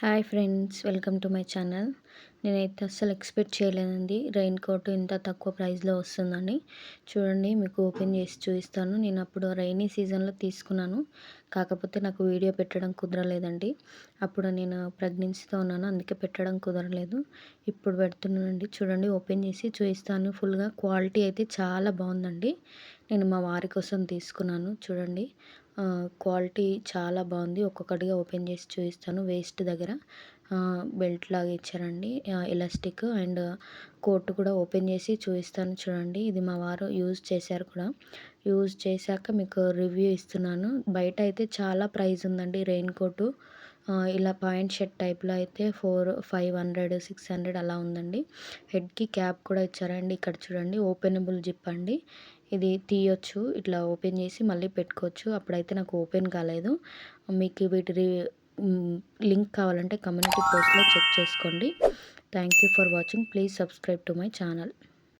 Hi friends welcome to my channel. నేనైతే అస్సలు expect చేయలేదండి. రెయిన్ కోట్ ఇంత తక్కువ ప్రైస్లో వస్తుందని. చూడండి మీకు ఓపెన్ చేసి చూపిస్తాను. నేను అప్పుడు రైనీ సీజన్లో తీసుకున్నాను. కాకపోతే నాకు వీడియో పెట్టడం కుదరలేదండి. అప్పుడు నేను ప్రెగ్నెన్సీతో ఉన్నాను అందుకే పెట్టడం కుదరలేదు. ఇప్పుడు పెడుతున్నానండి. చూడండి ఓపెన్ చేసి చూపిస్తాను. ఫుల్గా క్వాలిటీ అయితే చాలా బాగుందండి. నేను మా వారి కోసం తీసుకున్నాను. చూడండి. క్వాలిటీ చాలా బాగుంది. ఒక్కొక్కటిగా ఓపెన్ చేసి చూపిస్తాను. వేస్ట్ దగ్గర బెల్ట్ లాగా ఇచ్చారండి. ఎలాస్టిక్ అండ్ కోట్ కూడా ఓపెన్ చేసి చూపిస్తాను. చూడండి. ఇది మా వారు యూజ్ చేశారు కూడా. యూజ్ చేశాక మీకు రివ్యూ ఇస్తున్నాను. బయట అయితే చాలా ప్రైస్ ఉందండి. Rain coat. ఇలా పాయింట్ షర్ట్ టైప్లో అయితే four five hundred six hundred అలా ఉందండి. హెడ్కి క్యాప్ కూడా ఇచ్చారండి. ఇక్కడ చూడండి ఓపెనబుల్ జిప్ అండి. ఇది తీయొచ్చు ఇట్లా ఓపెన్ చేసి మళ్ళీ పెట్టుకోవచ్చు. అప్పుడైతే నాకు ఓపెన్ కాలేదు. మీకు వీటి లింక్ కావాలంటే కమ్యూనిటీ పోస్ట్లో చెక్ చేసుకోండి. Thank you for watching. Please subscribe to my channel.